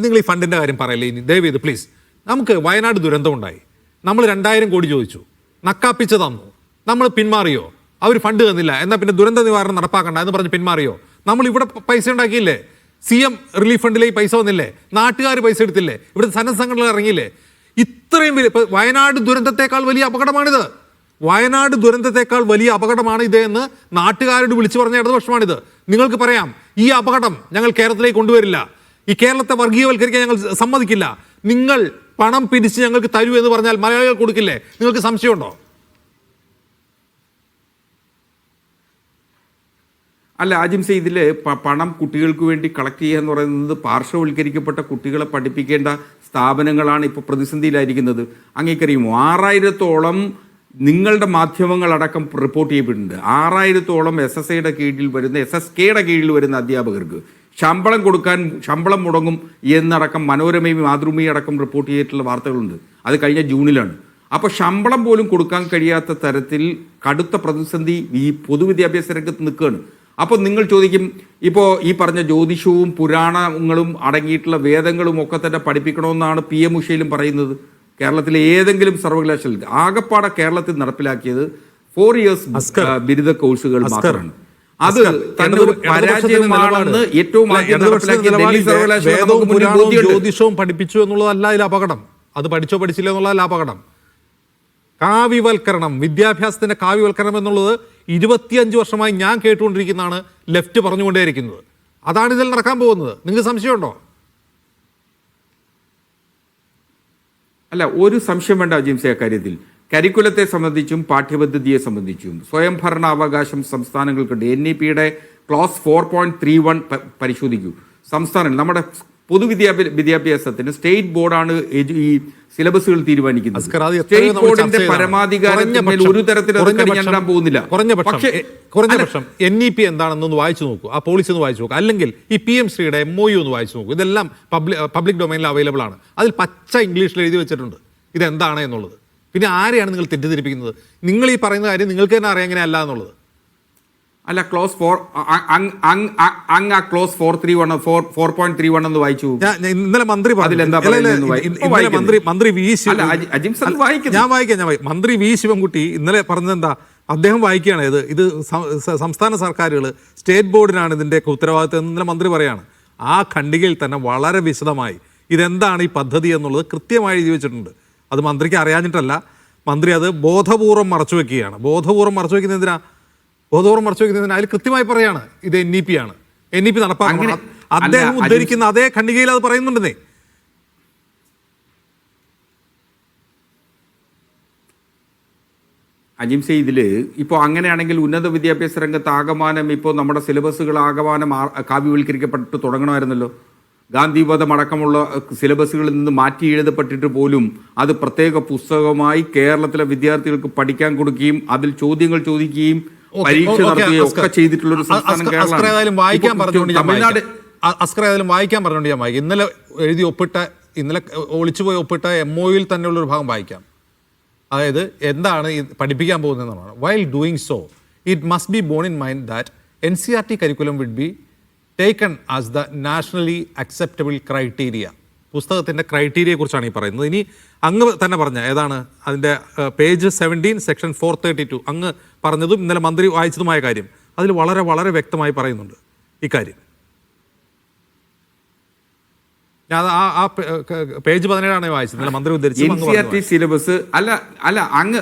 നിങ്ങൾ ഈ ഫണ്ടിന്റെ കാര്യം പറയല്ലേ? ഇനി ദയവ് ചെയ്ത് പ്ലീസ് നമുക്ക് വയനാട് ദുരന്തം ഉണ്ടായി. നമ്മൾ രണ്ടായിരം കോടി ചോദിച്ചു. നക്കാപ്പിച്ച് തന്നു. നമ്മൾ പിന്മാറിയോ? അവർ ഫണ്ട് തന്നില്ല. എന്നാൽ പിന്നെ ദുരന്ത നിവാരണം നടപ്പാക്കണ്ട എന്ന് പറഞ്ഞ് പിന്മാറിയോ? നമ്മൾ ഇവിടെ പൈസ ഉണ്ടാക്കിയില്ലേ? സി എം റിലീഫ് ഫണ്ടിലേക്ക് പൈസ വന്നില്ലേ? നാട്ടുകാർ പൈസ എടുത്തില്ലേ? ഇവിടെ സന്നദ്ധ സംഘടനകൾ ഇറങ്ങിയില്ലേ? ഇത്രയും വലിയ ഇപ്പം വയനാട് ദുരന്തത്തെക്കാൾ വലിയ അപകടമാണിത്. വയനാട് ദുരന്തത്തെക്കാൾ വലിയ അപകടമാണ് ഇത് എന്ന് നാട്ടുകാരോട് വിളിച്ചു പറഞ്ഞ ഇടതുപക്ഷമാണിത്. നിങ്ങൾക്ക് പറയാം ഈ അപകടം ഞങ്ങൾ കേരളത്തിലേക്ക് കൊണ്ടുവരില്ല. ഈ കേരളത്തെ വർഗീയവൽക്കരിക്കാൻ ഞങ്ങൾ സമ്മതിക്കില്ല. നിങ്ങൾ പണം പിരിച്ച് ഞങ്ങൾക്ക് തരൂ എന്ന് പറഞ്ഞാൽ മലയാളികൾ കൊടുക്കില്ലേ? നിങ്ങൾക്ക് സംശയമുണ്ടോ? അല്ല ആജിംസെ ഇതിൽ പണം കുട്ടികൾക്ക് വേണ്ടി കളക്ട് ചെയ്യുക എന്ന് പറയുന്നത് പാർശ്വവൽക്കരിക്കപ്പെട്ട കുട്ടികളെ പഠിപ്പിക്കേണ്ട സ്ഥാപനങ്ങളാണ് ഇപ്പോൾ പ്രതിസന്ധിയിലായിരിക്കുന്നത്. അങ്ങേക്കറിയുമോ? ആറായിരത്തോളം നിങ്ങളുടെ മാധ്യമങ്ങളടക്കം റിപ്പോർട്ട് ചെയ്യപ്പെട്ടിട്ടുണ്ട്. ആറായിരത്തോളം എസ് എസ് ഐയുടെ കീഴിൽ വരുന്ന എസ് എസ് കെയുടെ കീഴിൽ വരുന്ന അധ്യാപകർക്ക്. ശമ്പളം കൊടുക്കാൻ ശമ്പളം മുടങ്ങും എന്നടക്കം മനോരമയും മാതൃഭൂമിയും അടക്കം റിപ്പോർട്ട് ചെയ്തിട്ടുള്ള വാർത്തകളുണ്ട്. അത് കഴിഞ്ഞ ജൂണിലാണ്. അപ്പോൾ ശമ്പളം പോലും കൊടുക്കാൻ കഴിയാത്ത തരത്തിൽ കടുത്ത പ്രതിസന്ധി ഈ പൊതുവിദ്യാഭ്യാസ രംഗത്ത് നിൽക്കുകയാണ്. അപ്പോൾ നിങ്ങൾ ചോദിക്കും ഇപ്പോൾ ഈ പറഞ്ഞ ജ്യോതിഷവും പുരാണങ്ങളും അടങ്ങിയിട്ടുള്ള വേദങ്ങളും ഒക്കെ തന്നെ പഠിപ്പിക്കണമെന്നാണ് പി എം ഉഷയിലും പറയുന്നത്. കേരളത്തിലെ ഏതെങ്കിലും സർവകലാശാല ആകപ്പാടെ കേരളത്തിൽ നടപ്പിലാക്കിയത് ഫോർ ഇയേഴ്സ്. ബിരുദ കോഴ്സുകൾ. മാത്രമാണ്. അത് പരാജയമാണെന്ന് ഏറ്റവും. ജ്യോതിഷവും പഠിപ്പിച്ചു എന്നുള്ളതല്ല അതിൽ അപകടം. അത് പഠിച്ചോ പഠിച്ചില്ല എന്നുള്ളതല്ല അപകടം. കാവ്യവൽക്കരണം വിദ്യാഭ്യാസത്തിന്റെ കാവ്യവൽക്കരണം എന്നുള്ളത് ഇരുപത്തിയഞ്ച് വർഷമായി ഞാൻ കേട്ടുകൊണ്ടിരിക്കുന്നതാണ് ലെഫ്റ്റ് പറഞ്ഞുകൊണ്ടേയിരിക്കുന്നത്. അതാണ് ഇതിൽ നടക്കാൻ പോകുന്നത്. നിങ്ങൾക്ക് സംശയമുണ്ടോ? അല്ല ഒരു സംശയം വേണ്ട ജിംസെ അക്കാര്യത്തിൽ. കരിക്കുലത്തെ സംബന്ധിച്ചും പാഠ്യപദ്ധതിയെ സംബന്ധിച്ചും സ്വയംഭരണ അവകാശം സംസ്ഥാനങ്ങൾക്കുണ്ട് എൻ ഇ പിയുടെ clause four point three one പരിശോധിക്കൂ. സംസ്ഥാനങ്ങൾ നമ്മുടെ പൊതുവിദ്യാഭ്യാസ വിദ്യാഭ്യാസത്തിന് സ്റ്റേറ്റ് ബോർഡാണ് ഈ സിലബസുകൾ തീരുമാനിക്കുന്നത്. സ്റ്റേറ്റ് ബോർഡിന്റെ പരമാധികാരത്തിൽ ഒരു തരത്തിലും പോകുന്നില്ല. കുറഞ്ഞ പക്ഷേ എ- കുറഞ്ഞ പക്ഷം എൻ ഇ പി എന്താണെന്നൊന്ന് വായിച്ചു നോക്കൂ ആ പോളിസി ഒന്ന് വായിച്ചു നോക്കൂ. അല്ലെങ്കിൽ ഈ പി എം ശ്രീയുടെ എം ഒ യു ഒന്ന് വായിച്ചു നോക്കൂ. ഇതെല്ലാം പബ്ലിക് പബ്ലിക് ഡൊമൈനിൽ അവൈലബിൾ ആണ്. അതിൽ പച്ച ഇംഗ്ലീഷിൽ എഴുതി വെച്ചിട്ടുണ്ട്. ഇതെന്താണ് എന്നുള്ളത്? പിന്നെ ആരെയാണ് നിങ്ങൾ തെറ്റിദ്ധരിപ്പിക്കുന്നത്? നിങ്ങൾ ഈ പറയുന്ന കാര്യം നിങ്ങൾക്ക് തന്നെ അറിയാം എങ്ങനെയല്ല എന്നുള്ളത്. അല്ല ക്ലോസ് ഫോർ അങ്ങ് ആ clause four three one four four point three one എന്ന് വായിച്ചു. ഇന്നലെ മന്ത്രി ഇന്നലെ മന്ത്രി മന്ത്രി വി അല്ല, അല്ല. ഞാൻ വായിക്കാം ഞാൻ മന്ത്രി വി ശിവൻകുട്ടി ഇന്നലെ പറഞ്ഞത് എന്താ? അദ്ദേഹം വായിക്കുകയാണ്. ഇത് ഇത് സംസ്ഥാന സർക്കാരുകൾ സ്റ്റേറ്റ് ബോർഡിനാണ് ഇതിന്റെയൊക്കെ ഉത്തരവാദിത്വം എന്ന് ഇന്നലെ മന്ത്രി പറയാണ്. ആ ഖണ്ഡികയിൽ തന്നെ വളരെ വിശദമായി ഇതെന്താണ് ഈ പദ്ധതി എന്നുള്ളത് കൃത്യമായി എഴുതി വെച്ചിട്ടുണ്ട്. അത് മന്ത്രിക്ക് അറിയാഞ്ഞിട്ടല്ല. മന്ത്രി അത് ബോധപൂർവം മറച്ചു വെക്കുകയാണ്. ബോധപൂർവം മറച്ചു വെക്കുന്നത് എന്തിനാ? ബോധപൂർവം മറച്ചു വെക്കുന്നതിന് അതിൽ കൃത്യമായി പറയാണ്. ഇത് എൻ ഇ പി ആണ്. എൻ ഇ പി നടപ്പാക്കണം. അദ്ദേഹം ഉദ്ധരിക്കുന്ന അതേ ഖണ്ഡികയിൽ അത് പറയുന്നുണ്ടെന്നേ. അജിംസെ ഇതിൽ ഇപ്പോൾ അങ്ങനെയാണെങ്കിൽ ഉന്നത വിദ്യാഭ്യാസ രംഗത്ത് ആകമാനം ഇപ്പോൾ നമ്മുടെ സിലബസുകൾ ആകമാനം കാവ്യവൽക്കരിക്കപ്പെട്ട് തുടങ്ങണമായിരുന്നല്ലോ. ഗാന്ധിവധം അടക്കമുള്ള സിലബസുകളിൽ നിന്ന് മാറ്റി എഴുതപ്പെട്ടിട്ട് പോലും അത് പ്രത്യേക പുസ്തകമായി കേരളത്തിലെ വിദ്യാർത്ഥികൾക്ക് പഠിക്കാൻ കൊടുക്കുകയും അതിൽ ചോദ്യങ്ങൾ ചോദിക്കുകയും പരീക്ഷ നടത്തുകയും ഒക്കെ ചെയ്തിട്ടുള്ള ഒരു സംസ്ഥാനം കേരളമാണ്. വായിക്കാൻ പറഞ്ഞുകൊണ്ട് ഞാൻ തമിഴ്നാട് വായിക്കാം. അസ്കർ ഏതായാലും വായിക്കാൻ പറഞ്ഞുകൊണ്ട് ഞാൻ വായിക്കാം. ഇന്നലെ എഴുതി ഒപ്പിട്ട ഇന്നലെ ഒളിച്ചുപോയി ഒപ്പിട്ട എം ഒയിൽ തന്നെയുള്ള ഒരു ഭാഗം വായിക്കാം. അതായത് എന്താണ് പഠിപ്പിക്കാൻ പോകുന്നതെന്നാണ് while doing so it must be borne in mind that N C R T curriculum would be taken as the nationally acceptable criteria പുസ്തകത്തിന്റെ ക്രൈറ്റീരിയയെ കുറിച്ചാണ് ഈ പറയുന്നത്. ഇനി അങ്ങ് തന്നെ പറഞ്ഞ ഏതാണ്? അതിന്റെ page seventeen section four thirty two അങ്ങ് പറഞ്ഞതും ഇന്നലെ മന്ത്രി വായിച്ചതുമായ കാര്യം. അതിൽ വളരെ വളരെ വ്യക്തമായി പറയുന്നുണ്ട് ഇക്കാര്യം ഞാൻ ആ ആ പേജ് പതിനേഴാണ് വായിച്ചത്. ഇന്നലെ മന്ത്രി ഉദ്ധരിച്ചു സിലബസ് അല്ല അല്ല അങ്ങ്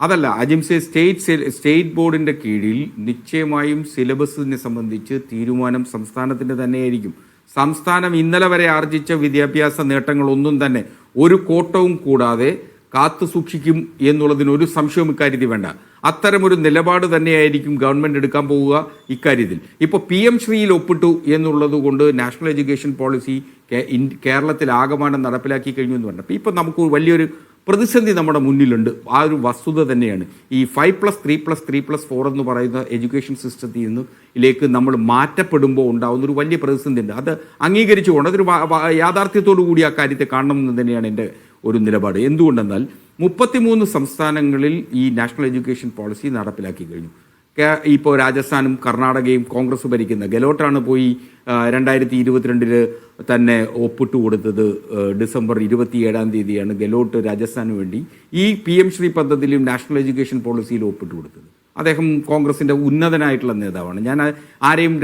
അതല്ല അജിംസെ സ്റ്റേറ്റ് സ്റ്റേറ്റ് ബോർഡിന്റെ കീഴിൽ നിശ്ചയമായും സിലബസിനെ സംബന്ധിച്ച് തീരുമാനം സംസ്ഥാനത്തിന്റെ തന്നെയായിരിക്കും. സംസ്ഥാനം ഇന്നലെ വരെ ആർജിച്ച വിദ്യാഭ്യാസ നേട്ടങ്ങളൊന്നും തന്നെ ഒരു കോട്ടവും കൂടാതെ കാത്തു സൂക്ഷിക്കും എന്നുള്ളതിന് ഒരു സംശയവും ഇക്കാര്യത്തിൽ വേണ്ട. അത്തരമൊരു നിലപാട് തന്നെയായിരിക്കും ഗവൺമെന്റ് എടുക്കാൻ പോവുക ഇക്കാര്യത്തിൽ. ഇപ്പോൾ പി എം ശ്രീയിൽ ഒപ്പിട്ടു എന്നുള്ളത് കൊണ്ട് നാഷണൽ എഡ്യൂക്കേഷൻ പോളിസി കേരളത്തിൽ ആകമാനം നടപ്പിലാക്കി കഴിഞ്ഞു എന്ന് പറഞ്ഞപ്പോൾ ഇപ്പോൾ നമുക്ക് വലിയൊരു പ്രതിസന്ധി നമ്മുടെ മുന്നിലുണ്ട്. ആ ഒരു വസ്തുത തന്നെയാണ്. ഈ five plus three plus three plus four എന്ന് പറയുന്ന എഡ്യൂക്കേഷൻ സിസ്റ്റത്തിൽ നിന്ന് ഇതിലേക്ക് നമ്മൾ മാറ്റപ്പെടുമ്പോൾ ഉണ്ടാകുന്ന ഒരു വലിയ പ്രതിസന്ധി ഉണ്ട്. അത് അംഗീകരിച്ചുകൊണ്ട് അതൊരു യാഥാർത്ഥ്യത്തോടു കൂടി ആ കാര്യത്തെ കാണണമെന്ന് തന്നെയാണ് എന്റെ ഒരു നിലപാട്. എന്തുകൊണ്ടെന്നാൽ മുപ്പത്തിമൂന്ന് സംസ്ഥാനങ്ങളിൽ ഈ നാഷണൽ എഡ്യൂക്കേഷൻ പോളിസി നടപ്പിലാക്കി കഴിഞ്ഞു. ഇപ്പോൾ രാജസ്ഥാനും കർണാടകയും കോൺഗ്രസ് ഭരിക്കുന്ന ഗെലോട്ടാണ് പോയി രണ്ടായിരത്തി ഇരുപത്തിരണ്ടിൽ തന്നെ ഒപ്പിട്ട് കൊടുത്തത് ഡിസംബർ ഇരുപത്തിയേഴാം തീയതിയാണ് ഗെലോട്ട് രാജസ്ഥാനു വേണ്ടി ഈ പി എം ശ്രീ പദ്ധതിയിലും നാഷണൽ എഡ്യൂക്കേഷൻ പോളിസിയിലും ഒപ്പിട്ട് കൊടുത്തത്. അദ്ദേഹം കോൺഗ്രസിന്റെ ഉന്നതനായിട്ടുള്ള നേതാവാണ്. ഞാൻ ആരെയും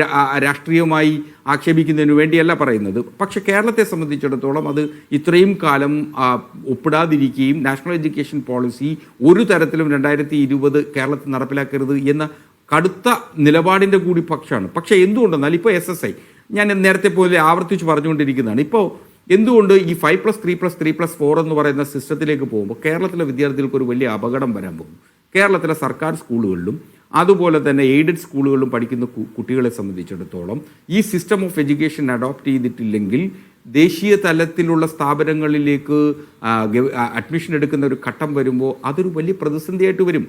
രാഷ്ട്രീയമായി ആക്ഷേപിക്കുന്നതിന് വേണ്ടിയല്ല പറയുന്നത്. പക്ഷേ കേരളത്തെ സംബന്ധിച്ചിടത്തോളം അത് ഇത്രയും കാലം ഒപ്പിടാതിരിക്കുകയും നാഷണൽ എഡ്യൂക്കേഷൻ പോളിസി ഒരു തരത്തിലും രണ്ടായിരത്തി ഇരുപത് കേരളത്തിൽ നടപ്പിലാക്കരുത് എന്ന കടുത്ത നിലപാടിന്റെ കൂടി പക്ഷമാണ്. പക്ഷേ എന്തുകൊണ്ടെന്നാൽ ഇപ്പോൾ എസ് എസ് ഐ ഞാൻ നേരത്തെ പോലെ ആവർത്തിച്ച് പറഞ്ഞുകൊണ്ടിരിക്കുന്നതാണ്. ഇപ്പോൾ എന്തുകൊണ്ട് ഈ five plus three plus three plus four എന്ന് പറയുന്ന സിസ്റ്റത്തിലേക്ക് പോകുമ്പോൾ കേരളത്തിലെ വിദ്യാർത്ഥികൾക്ക് ഒരു വലിയ അപകടം വരാൻ പോകും കേരളത്തിലെ സർക്കാർ സ്കൂളുകളിലും അതുപോലെ തന്നെ എയ്ഡഡ് സ്കൂളുകളിലും പഠിക്കുന്ന കുട്ടികളെ സംബന്ധിച്ചിടത്തോളം ഈ സിസ്റ്റം ഓഫ് എഡ്യൂക്കേഷൻ അഡോപ്റ്റ് ചെയ്തിട്ടില്ലെങ്കിൽ ദേശീയ തലത്തിലുള്ള സ്ഥാപനങ്ങളിലേക്ക് അഡ്മിഷൻ എടുക്കുന്ന ഒരു ഘട്ടം വരുമ്പോൾ അതൊരു വലിയ പ്രതിസന്ധിയായിട്ട് വരും.